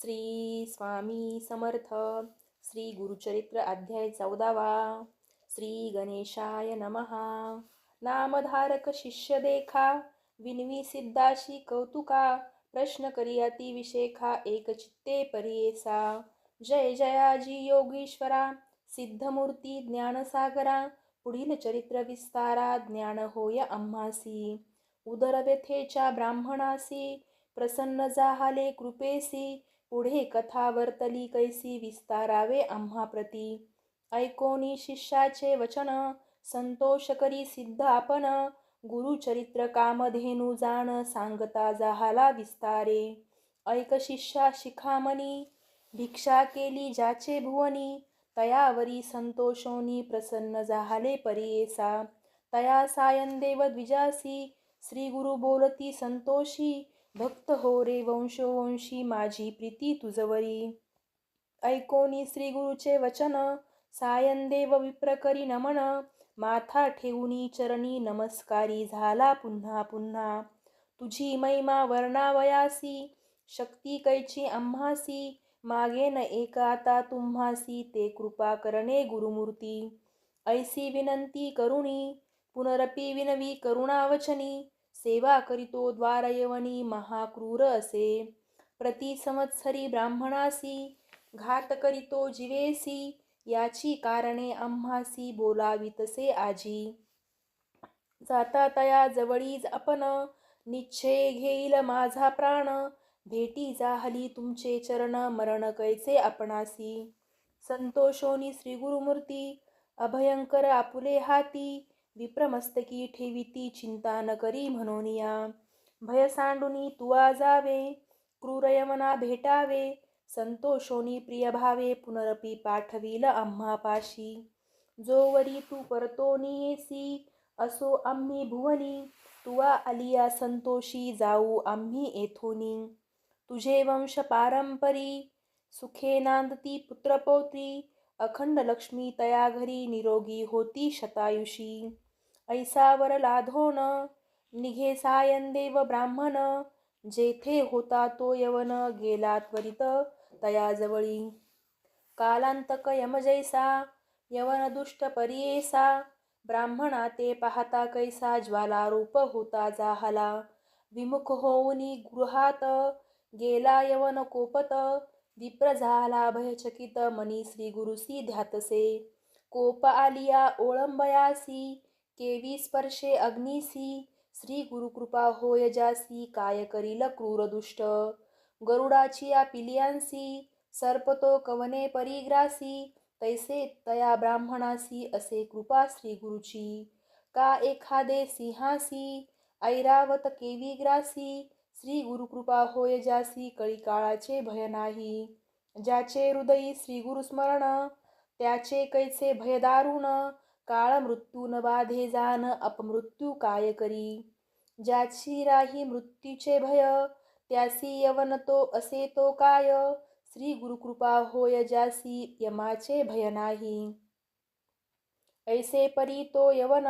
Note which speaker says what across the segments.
Speaker 1: श्री स्वामी समर्थ. श्री गुरुचरित्र अध्याय चौदावा. श्री गणेशाय नमहा नामधारक शिष्य देखा विनवी सिद्धाशी कौतुका प्रश्न करियाती विशेखा एक चित्ते परियेसा. जय जयाजी योगीश्वरा सिद्धमूर्ती ज्ञानसागरा पुढील चरित्र विस्तारा ज्ञान होय अम्मासी. उदरव्यथेच्या ब्राह्मणासी प्रसन्न जाहाले कृपेसी पुढे कथावर्तली कैसी विस्तारावे आम्हा प्रती. ऐकोनी शिष्याचे वचन संतोष करी सिद्ध आपण गुरुचरित्र कामधेनू जाण सांगता जाहाला विस्तारे. ऐक शिष्या शिखामणी भिक्षा केली ज्याचे भुवनी. तयावरी संतोषोनी प्रसन्न जाहाले परियेसा तया सायंदेव द्विजासी श्री गुरु बोलती संतोषी. भक्त हो रे वंशोवंशी माझी प्रीती तुझवरी ऐकोनी श्री गुरुचे वचन सायंदेव विप्रकरी नमन. माथा ठेवूनी चरणी नमस्कारी झाला पुन्हा पुन्हा. तुझी महिमा वर्णावयासी शक्ती कैची आम्हासी. मागे न एकाता तुम्हासी ते कृपा करणे गुरुमूर्ती. ऐसी विनंती करुणी पुनरपी विनवी करुणावचनी. सेवा करितो द्वारयवनी महाक्रूर असे प्रति संवत्सरी ब्राह्मणासी घात करितो जीवेसी याची कारणे आम्हासी बोलावितसे आजी। जाता तया जवळीज आपण निश्चय घेईल माझा प्राण भेटी जाहली तुमचे चरण मरण कैचे आपणासी। संतोषोनी श्री गुरुमूर्ती अभयंकर आपुले हाती विप्रमस्तकी ठेविती चिंता न करी म्हणोनिया भय सांडुनी तुवा जावे क्रूरयमना भेटावे संतोषोनी प्रिय भावे पुनरपी पाठविल आम्हापाशी जोवरी तू परतोनी येसी असो आम्ही भुवनी. तुवा आलिया संतोषी जाऊ आम्ही येथोनी. तुझे वंश पारंपरी सुखे नांदती पुत्रपौत्री अखंड लक्ष्मी तया घरी निरोगी होती शतायुषी. ऐसावर लाधोन निघे सायंदेव ब्राह्मण जेथे होता तो यवन गेला त्वरित तयाजवळी. कालांतक यमजैसा यवन दुष्ट परियेसा ब्राह्मणा ते पाहता कैसा ज्वालारूप होता जाहला. विमुख होऊनी गृहात गेला यवन कोपत विप्र झाला भयचकित मनी श्री गुरुसी ध्यातसे कोप आलिया ओळंबयासी केवी स्पर्शे अग्निसी श्री गुरुकृपा होय जासी काय करील क्रूर दुष्ट? गरुडाची या पिलियांसी सर्पतो कवने परिग्रासी तैसे तया ब्राह्मणासी असे कृपा श्री गुरुची. का एखादे सिंहासी ऐरावत केवी ग्रासी श्री गुरुकृपा होय जासी कळी काळाचे भय नाही. ज्याचे हृदयी श्री गुरुस्मरण त्याचे कैचे भयदारुण काळ मृत्यू न बाधे जान अपमृत्यू काय करी ज्याची राही मृत्यूचे भय त्यासी यवन तो असे तो काय। श्री गुरुकृपा होय ज्यासी यमाचे भय नाही। ऐसे परी तो यवन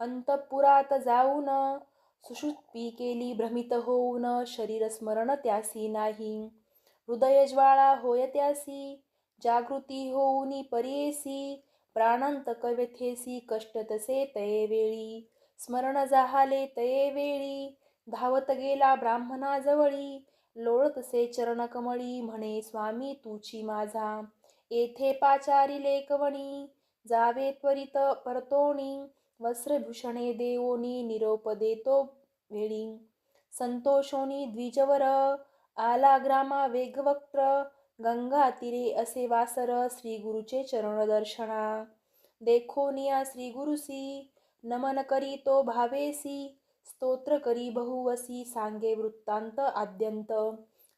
Speaker 1: अंतपुरात जाऊन सुषुप्ती केली भ्रमित होऊन शरीर स्मरण त्यासी नाही। हृदय ज्वाळा होय त्यासी जागृती होऊनी परेसी प्राणांतक व्यथेसी कष्ट तसे तये वेळी. स्मरण जाहाले तये वेळी. धावत गेला ब्राह्मणाजवळी लोळतसे चरणकमळी म्हणे स्वामी तुची माझा. येथे पाचारी लेकवणी. जावे त्वरित परतोणी. वस्त्रभूषणे देवोनी निरोप देतो वेळी. संतोषोनी द्विजवर. आला ग्रामा वेगवक्त्र. गंगा तीरे असे वासर श्री गुरुचे चरण दर्शना. देखोनिया श्री गुरुसी नमन करी तो भावेसी स्तोत्र करी बहुवसी सांगे वृत्तांत आद्यंत.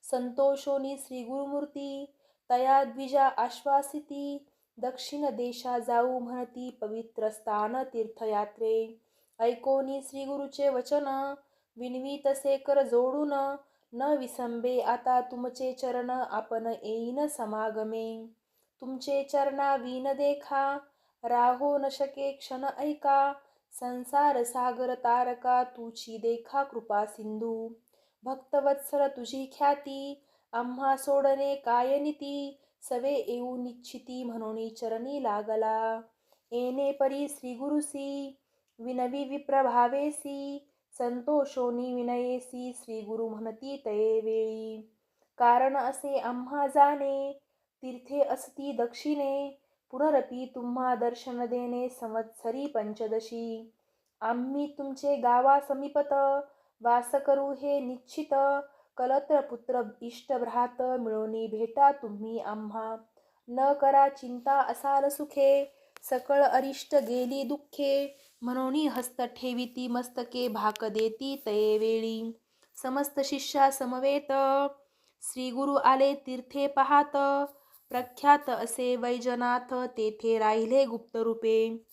Speaker 1: संतोषोनी श्री गुरुमूर्ती तया द्विजा आश्वासिती दक्षिण देशा जाऊ म्हणती पवित्र स्थान तीर्थयात्रे. ऐकोनी श्री गुरुचे वचन विनवी तसे कर जोडून न विसंबे आता तुमचे चरण आपण येईन समागमे. तुमचे चरणा विन देखा राहो न शके क्षण ऐका. संसार सागर तारका तुची देखा कृपा सिंधू. भक्तवत्सर तुझी ख्याती आम्हा सोडणे काय निती? सवे येऊ निश्चिती म्हणून चरणी लागला. येणे परी श्रीगुरुसी विनवी विप्रभावेसी. संतोषोनी विनयेसी श्री गुरु म्हणती तये वेळी. कारण असे आम्हा जाणे तीर्थे असती दक्षिणे पुनरपी तुम्हा दर्शन देणे संवत्सरी पंचदशी. आम्ही तुमचे गावा समीपत वास करू हे निश्चित कलत्र पुत्र इष्ट भ्रात मिळवणी भेटा तुम्ही आम्हा. न करा चिंता असाल सुखे सकळ अरिष्ट गेली दुःखे म्हणून हस्त ठेविती मस्तके भाक देती तये वेळी. समस्त शिष्या समवेत श्रीगुरु आले तीर्थे पाहात प्रख्यात असे वैजनाथ तेथे राहिले गुप्त रूपे.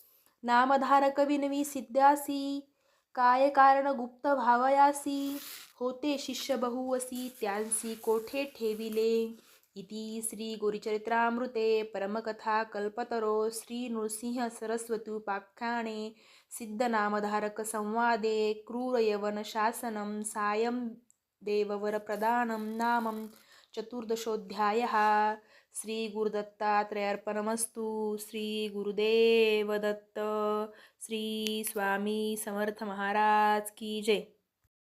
Speaker 1: नामधारक विनवी सिद्ध्यासी काय कारण गुप्त भावयासी होते शिष्य बहुवसी त्यांसी कोठे ठेविले? इति श्री गुरुचरित्रामृते परमकथा कल्पतरो श्री नृसिंह सरस्वती सायं देववरप्रदानं नामं चतुर्दशोऽध्यायः। श्रीगुरुदत्तात्रयार्पणमस्तु। श्रीगुरुदेवदत्त। श्रीस्वामी समर्थमहाराज की जय।